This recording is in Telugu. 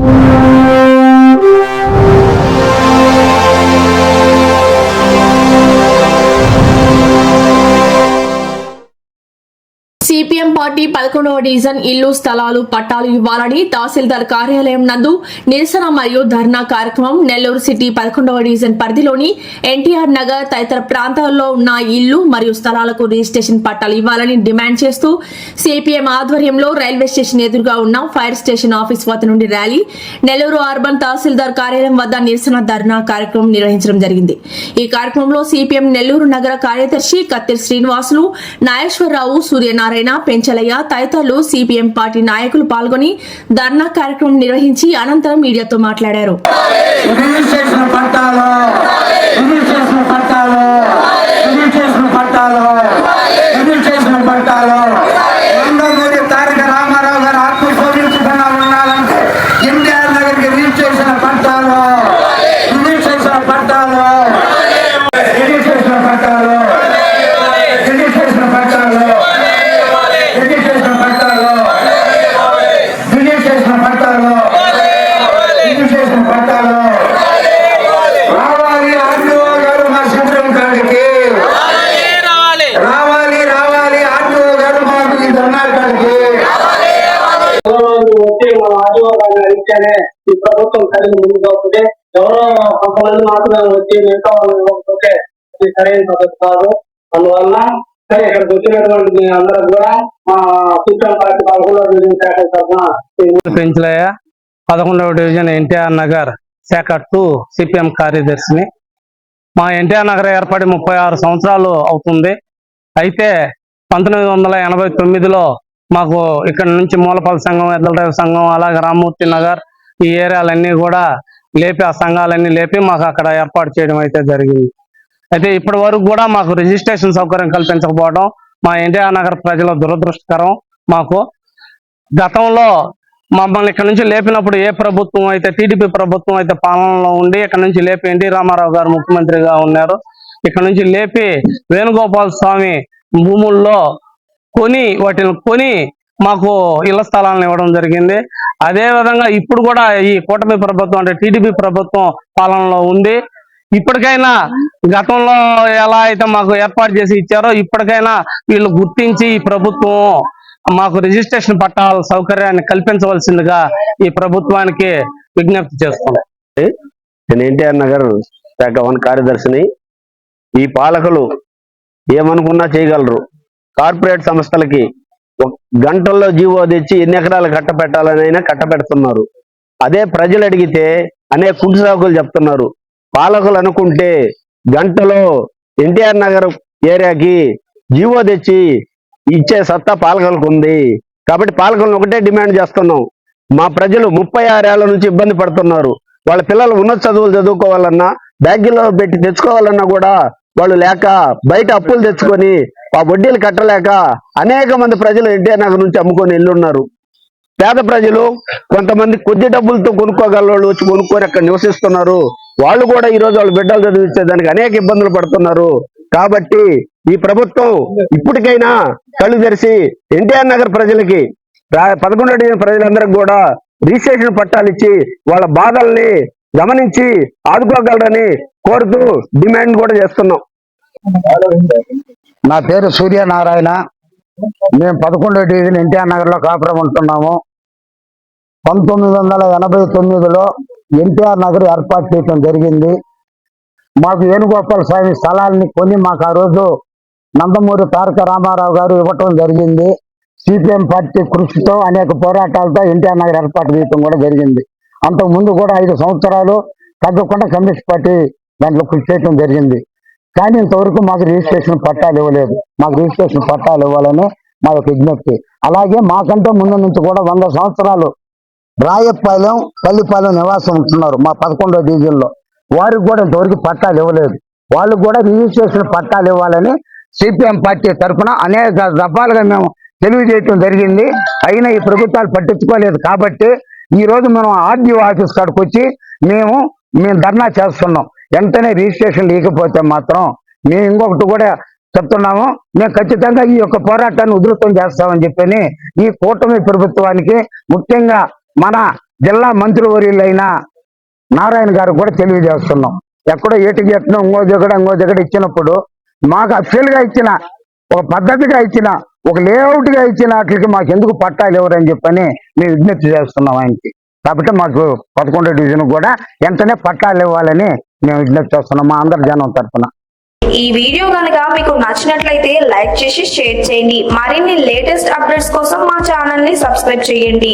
you. సిపిఎం పార్టీ పదకొండవ డివిజన్ ఇల్లు స్థలాలు పట్టాలు ఇవ్వాలని తహసీల్దార్ కార్యాలయం నందు నిరసన మరియు ధర్నా కార్యక్రమం నెల్లూరు సిటీ పదకొండవ డివిజన్ పరిధిలోని ఎన్టీఆర్ నగర్ తదితర ప్రాంతాల్లో ఉన్న ఇల్లు మరియు స్థలాలకు రిజిస్ట్రేషన్ పట్టాలు ఇవ్వాలని డిమాండ్ చేస్తూ సిపిఎం ఆధ్వర్యంలో రైల్వే స్టేషన్ ఎదురుగా ఉన్న ఫైర్ స్టేషన్ ఆఫీస్ వద్ద నుండి ర్యాలీ నెల్లూరు అర్బన్ తహసీల్దార్ కార్యాలయం వద్ద నిరసన ధర్నా కార్యక్రమం నిర్వహించడం జరిగింది. ఈ కార్యక్రమంలో సిపిఎం నెల్లూరు నగర కార్యదర్శి కత్తిరి శ్రీనివాసులు నాగేశ్వరరావు సూర్యనారాయణ పెంచలయ్య తదితరులు సిపిఎం పార్టీ నాయకులు పాల్గొని ధర్నా కార్యక్రమం నిర్వహించి అనంతరం మీడియాతో మాట్లాడారు. తారక రామారావు గారు ఆత్మ శోభించకుండా ఉండాలంటే ఎన్టీఆర్ నగర్కి రిజిస్ట్రేషన్ పట్టాలు రిజిస్ట్రేషన్ పట్టాలు రిజిస్ట్రేషన్ పట్టాలు రిజిస్ట్రేషన్ పట్టాలు రిజిస్ట్రేషన్ పట్టాలు రిజిస్ట్రేషన్ పట్టాలు రావాలి ఆర్టీఓ గారు మా సుప్రీం కాడికి రావాలి రావాలి రావాలి ఆర్టీఓ గారు మాకు ఈ ధర్నా కాడికి వచ్చి మన ఆదివారాన్ని ఈ ప్రభుత్వం కలిగి ముందుకు వస్తుంది ఎవరో కొంతమంది మాత్రమే వచ్చి మిగతా వాళ్ళు ఇవ్వకపోతే అది సరైన పద్ధతి కాదు. అందువల్ల సరే ఇక్కడికి వచ్చినటువంటి మీ అందరూ కూడా మా సూచన పార్టీ పదకొండవ డివిజన్ శాఖ తరఫున ఈ పెంచలయ్య పదకొండవ డివిజన్ ఎన్టీఆర్ నగర్ శాఖ టూ సిపిఎం కార్యదర్శిని. మా ఎన్టీఆర్ నగర్ ఏర్పడి ముప్పై ఆరు సంవత్సరాలు అవుతుంది. అయితే పంతొమ్మిది వందల ఎనభై తొమ్మిదిలో మాకు ఇక్కడ నుంచి మూలపల్లి సంఘం ఎద్దలరేవు సంఘం అలాగే రామ్మూర్తి నగర్ ఈ ఏరియాలన్నీ కూడా లేపి ఆ సంఘాలన్నీ లేపి మాకు అక్కడ ఏర్పాటు చేయడం అయితే జరిగింది. అయితే ఇప్పటి వరకు కూడా మాకు రిజిస్ట్రేషన్ సౌకర్యం కల్పించకపోవడం మా ఎన్టీఆర్ నగర్ ప్రజల దురదృష్టకరం. మాకు గతంలో మమ్మల్ని ఇక్కడ నుంచి లేపినప్పుడు ఏ ప్రభుత్వం అయితే టీడీపీ ప్రభుత్వం అయితే పాలనలో ఉండి ఇక్కడ నుంచి లేపి ఎన్టీ రామారావు గారు ముఖ్యమంత్రిగా ఉన్నారు. ఇక్కడ నుంచి లేపి వేణుగోపాల్ స్వామి భూముల్లో కొని వాటిని కొని మాకు ఇళ్ళ స్థలాలను ఇవ్వడం జరిగింది. అదే విధంగా ఇప్పుడు కూడా ఈ కూటమి ప్రభుత్వం అంటే టీడీపీ ప్రభుత్వం పాలనలో ఉంది. ఇప్పటికైనా గతంలో ఎలా అయితే మాకు ఏర్పాటు చేసి ఇచ్చారో ఇప్పటికైనా వీళ్ళు గుర్తించి ఈ ప్రభుత్వం మాకు రిజిస్ట్రేషన్ పట్టాల సౌకర్యాన్ని కల్పించవలసిందిగా ఈ ప్రభుత్వానికి విజ్ఞప్తి చేస్తున్నాం. నేను ఎన్టీఆర్ నగర్ శాఖ వన్ కార్యదర్శిని. ఈ పాలకులు ఏమనుకున్నా చేయగలరు. కార్పొరేట్ సంస్థలకి గంటల్లో జీవో తెచ్చి ఎన్ని ఎకరాలు కట్టపెట్టాలనైనా కట్టపెడుతున్నారు అదే ప్రజలు అడిగితే అనేక కుంటి సాకులు చెప్తున్నారు. పాలకులు అనుకుంటే గంటలో ఎన్టీఆర్ నగర్ ఏరియాకి జీవో తెచ్చి ఇచ్చే సత్తా పాలకులకు ఉంది. కాబట్టి పాలకులను ఒకటే డిమాండ్ చేస్తున్నాం. మా ప్రజలు ముప్పై ఆరేళ్ళ నుంచి ఇబ్బంది పడుతున్నారు. వాళ్ళ పిల్లలు ఉన్నత చదువులు చదువుకోవాలన్నా బ్యాగ్లో పెట్టి తెచ్చుకోవాలన్నా కూడా వాళ్ళు లేక బయట అప్పులు తెచ్చుకొని ఆ వడ్డీలు కట్టలేక అనేక మంది ప్రజలు ఎన్టీఆర్ నగర్ నుంచి అమ్ముకొని వెళ్ళున్నారు పేద ప్రజలు కొంతమంది కొద్ది డబ్బులతో కొనుక్కోగల వాళ్ళు వచ్చి కొనుక్కొని అక్కడ నివసిస్తున్నారు. వాళ్ళు కూడా ఈ రోజు వాళ్ళ బిడ్డలు చదివించేదానికి అనేక ఇబ్బందులు పడుతున్నారు. కాబట్టి ఈ ప్రభుత్వం ఇప్పటికైనా కళ్ళు తెరిచి ఎన్టీఆర్ నగర్ ప్రజలకి పదకొండు పదకొండో డివిజన్ ప్రజలందరికీ కూడా రిజిస్ట్రేషన్ పట్టాలు ఇచ్చి వాళ్ళ బాధల్ని గమనించి ఆదుకోగలరని కోరుతూ డిమాండ్ కూడా చేస్తున్నాం. నా పేరు సూర్యనారాయణ. మేము పదకొండో డివిజన్ ఎన్టీఆర్ నగర్లో కాపురం ఉంటున్నాము. పంతొమ్మిది వందల ఎనభై తొమ్మిదిలో ఎన్టీఆర్ నగర్ ఏర్పాటు చేయడం జరిగింది. మాకు వేణుగోపాల స్వామి స్థలాలని కొని మాకు ఆ రోజు నందమూరి తారక రామారావు గారు ఇవ్వటం జరిగింది. సిపిఎం పార్టీ కృషితో అనేక పోరాటాలతో ఎన్టీఆర్ నగర్ ఏర్పాటు చేయడం కూడా జరిగింది. అంతకు ముందు కూడా ఐదు సంవత్సరాలు తగ్గకుండా కమ్యూనిస్ట్ పార్టీ దాంట్లో కృషి చేయడం జరిగింది. కానీ ఇంతవరకు మాకు రిజిస్ట్రేషన్ పట్టాలు ఇవ్వలేదు. మాకు రిజిస్ట్రేషన్ పట్టాలు ఇవ్వాలని మా యొక్క విజ్ఞప్తి. అలాగే మాకంటే ముందు నుంచి కూడా వంద సంవత్సరాలు రాయపాలెం పల్లిపాలెం నివాసం ఉంటున్నారు మా పదకొండో డివిజన్ వారికి కూడా ఇంతవరకు పట్టాలు ఇవ్వలేదు. వాళ్ళు కూడా రిజిస్ట్రేషన్ పట్టాలు ఇవ్వాలని సిపిఎం పార్టీ తరఫున అనేక దఫాలుగా మేము తెలియజేయటం జరిగింది. అయినా ఈ ప్రభుత్వాలు పట్టించుకోలేదు కాబట్టి ఈ రోజు మనం ఆర్డీఓ ఆఫీస్ కాడికి వచ్చి మేము మేము ధర్నా చేస్తున్నాం. వెంటనే రిజిస్ట్రేషన్ లేకపోతే మాత్రం మేము ఇంకొకటి కూడా చెప్తున్నాము మేము ఖచ్చితంగా ఈ యొక్క పోరాటాన్ని ఉధృతం చేస్తామని చెప్పని ఈ కూటమి ప్రభుత్వానికి ముఖ్యంగా మన జిల్లా మంత్రివర్యులైన నారాయణ గారు కూడా తెలియజేస్తున్నాం. ఎక్కడో ఏటికి ఎట్టిన ఇంకో దగ్గర ఇంకో దగ్గర ఇచ్చినప్పుడు మాకు అఫీల్గా ఇచ్చిన ఒక పద్ధతిగా ఇచ్చిన ఒక లేఅవుట్గా ఇచ్చిన వాటికి మాకు ఎందుకు పట్టాలు ఎవరని చెప్పని మేము విజ్ఞప్తి చేస్తున్నాం ఆయనకి. కాబట్టి మాకు పదకొండో డివిజన్ కూడా వెంటనే పట్టాలు ఇవ్వాలని మేము విజ్ఞప్తి చేస్తున్నాం మా అందరి జనం తరఫున. ఈ వీడియో కనుక మీకు నచ్చినట్లయితే లైక్ చేసి షేర్ చేయండి. మరిన్ని లేటెస్ట్ అప్డేట్స్ కోసం మా ఛానల్ని సబ్స్క్రైబ్ చేయండి.